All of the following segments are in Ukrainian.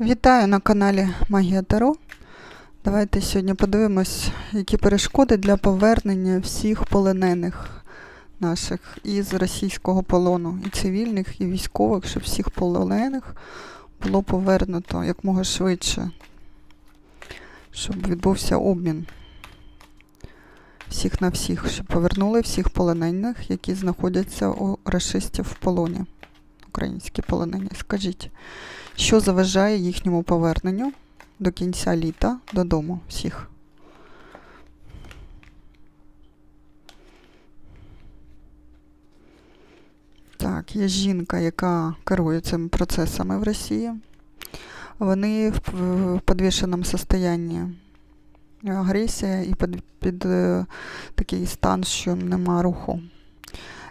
Вітаю на каналі Магія Таро. Давайте сьогодні подивимось, які перешкоди для повернення всіх полонених наших із російського полону, і цивільних, і військових, щоб всіх полонених було повернуто якмога швидше, щоб відбувся обмін всіх на всіх, щоб повернули всіх полонених, які знаходяться у расистів в полоні. Українські полонені. Скажіть, що заважає їхньому поверненню до кінця літа додому всіх? Так, є жінка, яка керує цими процесами в Росії. Вони в підвішеному стані. Агресія і під, під е, такий стан, що нема руху.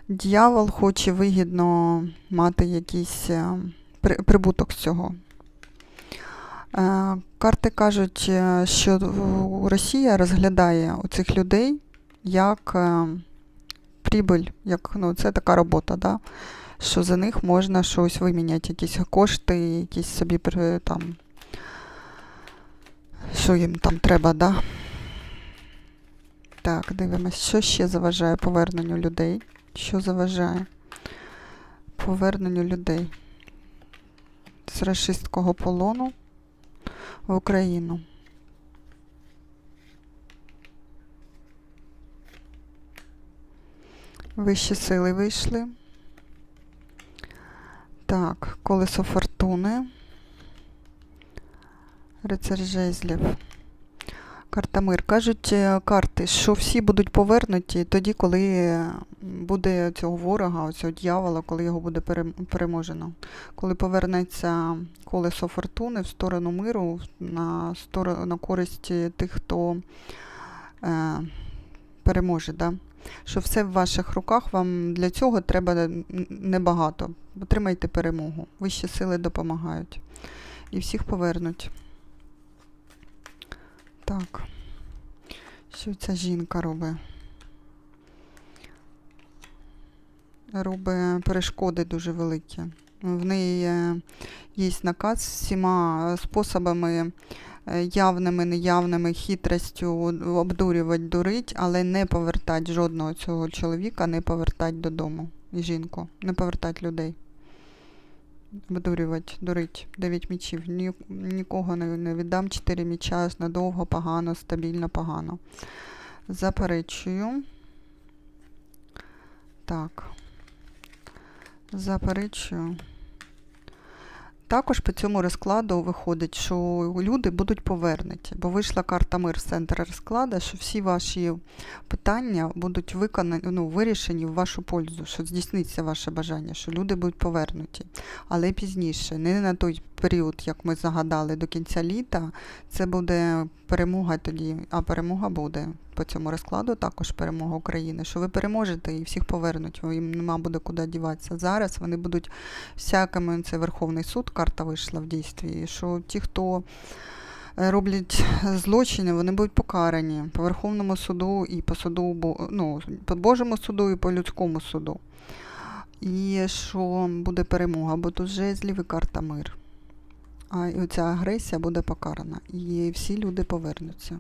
Дьявол хоче вигідно мати якийсь е, прибуток з цього. Е, Карти кажуть, е, що Росія розглядає цих людей як е, прибиль, як ну, це така робота, да? що за них можна щось виміняти, якісь кошти, якісь собі там, що їм там треба, да? Так, дивимось, що ще заважає поверненню людей. Що заважає поверненню людей з рашистського полону в Україну? Вищі сили вийшли. Так, колесо фортуни. Рицар жезлів. Карта мир. Кажуть е, карти, що всі будуть повернуті тоді, коли е, буде цього ворога, цього дьявола, коли його буде переможено. Коли повернеться колесо фортуни в сторону миру, на, сторону, на користь тих, хто е, переможе. Да? Що все в ваших руках, вам для цього треба небагато. Отримайте перемогу. Вищі сили допомагають. І всіх повернуть. Так. Що ця жінка робить? Робить перешкоди дуже великі. В неї є наказ всіма способами е, явними, неявними, хитростю обдурювати, дурить, але не повертати жодного цього чоловіка, не повертати додому. Жінку, не повертати людей. Обдурювати, дурить. Дев'ять мічів. Ні, нікого не, віддам. Чотири міча надовго, погано, стабільно, погано. Заперечую. Так. Заперечую. Також по цьому розкладу виходить, що люди будуть повернуті, бо вийшла карта мир з центру розкладу, що всі ваші питання будуть виконані, ну, вирішені в вашу пользу, що здійсниться ваше бажання, що люди будуть повернуті. Але пізніше, не на той період, як ми загадали до кінця літа, це буде перемога тоді, а перемога буде по цьому розкладу також перемога України, що ви переможете і всіх повернуть, їм нема буде куди діватися. Зараз вони будуть всякими, це Верховний суд, карта вийшла в дійстві, що ті, хто е, роблять злочини, вони будуть покарані по Верховному суду і по суду, ну, по Божому суду і по людському суду. І що буде перемога, бо тут жезлів і карта мир. А і оця агресія буде покарана. І всі люди повернуться.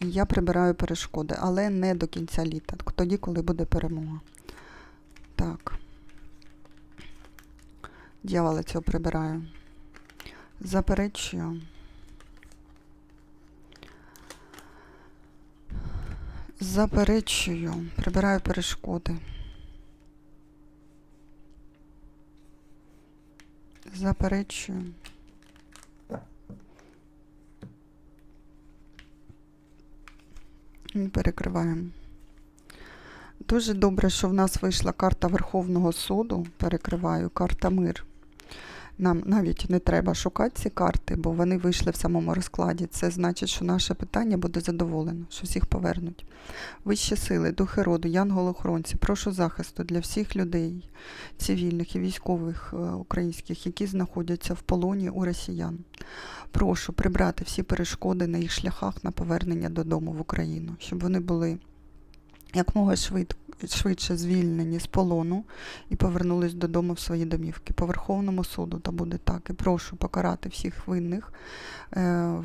І я прибираю перешкоди, але не до кінця літа, тоді, коли буде перемога. Так. Дьявола цього прибираю. Заперечую. Заперечую. Прибираю перешкоди. Заперечую. Перекриваємо. Дуже добре, що в нас вийшла карта Верховного суду. Перекриваю, карта мир. Нам навіть не треба шукати ці карти, бо вони вийшли в самому розкладі. Це значить, що наше питання буде задоволено, що всіх повернуть. Вищі сили, духи роду, янголи-охоронці, прошу захисту для всіх людей, цивільних і військових е, українських, які знаходяться в полоні у росіян. Прошу прибрати всі перешкоди на їх шляхах на повернення додому в Україну, щоб вони були якмога швид, швидше звільнені з полону і повернулись додому в свої домівки. По Верховному суду та буде так. І прошу покарати всіх винних е,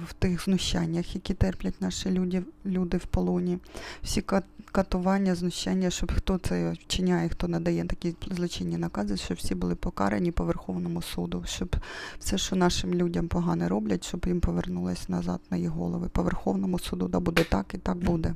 в тих знущаннях, які терплять наші люди, люди в полоні. Всі катування, знущання, щоб хто це вчиняє, хто надає такі злочинні накази, щоб всі були покарані по Верховному суду, щоб все, що нашим людям погане роблять, щоб їм повернулось назад на їх голови. По Верховному суду да буде так і так буде.